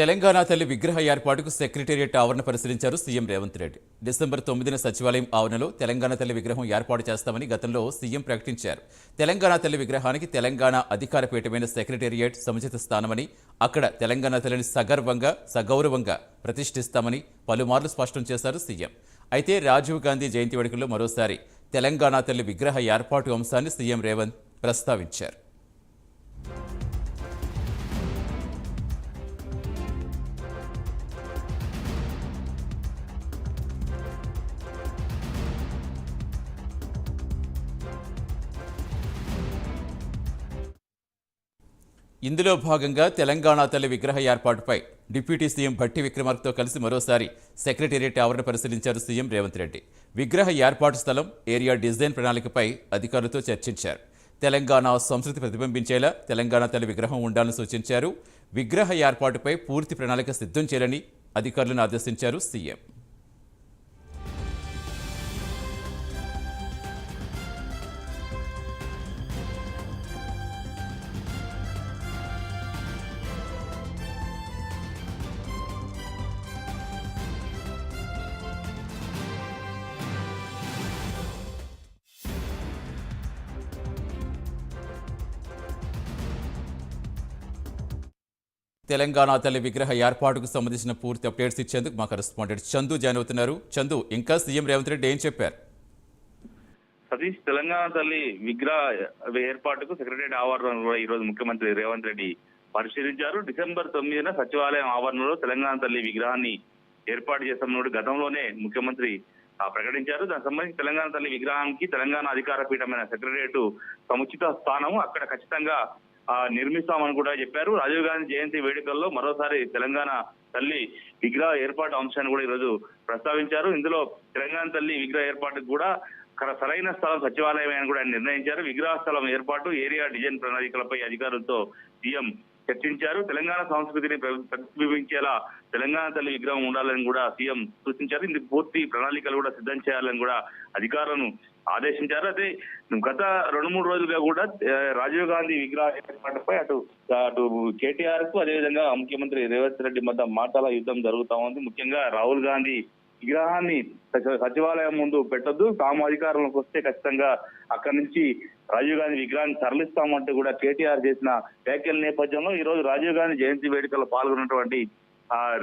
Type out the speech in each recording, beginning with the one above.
తెలంగాణ తల్లి విగ్రహ ఏర్పాటుకు సెక్రటేరియట్ ఆవరణ పరిశీలించారు సీఎం రేవంత్ రెడ్డి. డిసెంబర్ తొమ్మిదిన సచివాలయం ఆవరణలో తెలంగాణ తల్లి విగ్రహం ఏర్పాటు చేస్తామని గతంలో సీఎం ప్రకటించారు. తెలంగాణ తల్లి విగ్రహానికి తెలంగాణ అధికార పీఠమైన సెక్రటేరియట్ సముచిత స్థానమని అక్కడ తెలంగాణ తల్లిని సగర్వంగా సగౌరవంగా ప్రతిష్ఠిస్తామని పలుమార్లు స్పష్టం చేశారు సీఎం. అయితే రాజీవ్ గాంధీ జయంతి వేడుకల్లో మరోసారి తెలంగాణ తల్లి విగ్రహ ఏర్పాటు అంశాన్ని సీఎం రేవంత్ ప్రస్తావించారు. ఇందులో భాగంగా తెలంగాణ తల్లి విగ్రహ ఏర్పాటుపై డిప్యూటీ సీఎం భట్టి విక్రమార్కతో కలిసి మరోసారి సెక్రటేరియట్ ఆవరణ పరిశీలించారు సీఎం రేవంత్ రెడ్డి. విగ్రహ ఏర్పాటు స్థలం ఏరియా డిజైన్ ప్రణాళికపై అధికారులతో చర్చించారు. తెలంగాణ సంస్కృతి ప్రతిబింబించేలా తెలంగాణ తల్లి విగ్రహం ఉండాలని సూచించారు. విగ్రహ ఏర్పాటుపై పూర్తి ప్రణాళిక సిద్ధం చేయాలని అధికారులను ఆదేశించారు సీఎం. తెలంగాణ తల్లి విగ్రహ ఏర్పాటుకు సంబంధించిన పూర్తి అప్డేట్స్ ఇచ్చేందుకు మా కరెస్పాండెంట్ చందు జాయిన్ అవుతున్నారు. చందు ఇంకా సీఎం రేవంత్ రెడ్డి ఏం చెప్పారు? సతీష్ తెలంగాణ తల్లి విగ్రహ ఏర్పాటుకు సెక్రటరీ ఆవరణలో ఈ రోజు ముఖ్యమంత్రి రేవంత్ రెడ్డి పరిశీలించారు. డిసెంబర్ తొమ్మిదిన సచివాలయం ఆవరణలో తెలంగాణ తల్లి విగ్రహాన్ని ఏర్పాటు చేస్తున్నట్టు గతంలోనే ముఖ్యమంత్రి ఆ, ప్రకటించారు. దానికి సంబంధించి తెలంగాణ తల్లి విగ్రహానికి తెలంగాణ అధికార పీఠమైన సెక్రటరియట్ సముచిత స్థానం అక్కడ ఖచ్చితంగా నిర్మిస్తామని కూడా చెప్పారు. రాజీవ్ గాంధీ జయంతి వేడుకల్లో మరోసారి తెలంగాణ తల్లి విగ్రహ ఏర్పాటు అంశాన్ని కూడా ఈరోజు ప్రస్తావించారు. ఇందులో తెలంగాణ తల్లి విగ్రహ ఏర్పాటుకు కూడా సరైన స్థలం సచివాలయం అని కూడా ఆయన నిర్ణయించారు. విగ్రహ స్థలం ఏర్పాటు ఏరియా డిజైన్ ప్రణాళికలపై అధికారులతో సీఎం చర్చించారు. తెలంగాణ సంస్కృతిని ప్ర- ప్రతిబింబించేలా తెలంగాణ తల్లి విగ్రహం ఉండాలని కూడా సీఎం సూచించారు. ఇందుకు పూర్తి ప్రణాళికలు కూడా సిద్ధం చేయాలని కూడా అధికారులను ఆదేశించారు. అయితే గత రెండు మూడు రోజులుగా కూడా రాజీవ్ గాంధీ విగ్రహ ఏర్పాటుపై అటు అటు కేటీఆర్కు అదేవిధంగా ముఖ్యమంత్రి రేవంత్ రెడ్డి మధ్య మాటల యుద్ధం జరుగుతా ఉంది. ముఖ్యంగా రాహుల్ గాంధీ విగ్రహాన్ని సచివాలయం ముందు పెట్టొద్దు. తాము అధికారంలోకి వస్తే ఖచ్చితంగా అక్కడి నుంచి రాజీవ్ గాంధీ విగ్రహాన్ని తరలిస్తామంటూ కూడా కేటీఆర్ చేసిన వ్యాఖ్యల నేపథ్యంలో ఈ రోజు రాజీవ్ గాంధీ జయంతి వేడుకల్లో పాల్గొన్నటువంటి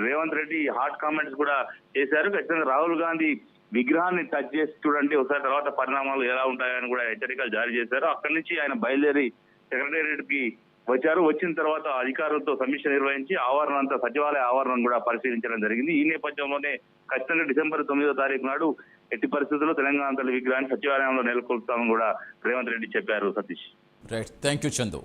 రేవంత్ రెడ్డి హాట్ కామెంట్స్ కూడా చేశారు. ఖచ్చితంగా రాహుల్ గాంధీ విగ్రహాన్ని టచ్ చేసి చూడండి ఒకసారి తర్వాత పరిణామాలు ఎలా ఉంటాయని కూడా హెచ్చరికలు జారీ చేశారు. అక్కడి నుంచి ఆయన బయలుదేరి సెక్రటేరియట్కి వచ్చారు. వచ్చిన తర్వాత అధికారులతో సమీక్ష నిర్వహించి ఆవరణ అంతా సచివాలయ ఆవరణను కూడా పరిశీలించడం జరిగింది. ఈ నేపథ్యంలోనే ఖచ్చితంగా డిసెంబర్ తొమ్మిదో తారీఖు నాడు ఎట్టి పరిస్థితుల్లో తెలంగాణ తల్లి విగ్రహాన్ని సచివాలయంలో నెలకొల్పుతామని కూడా రేవంత్ రెడ్డి చెప్పారు Satish. Right thank you Chandu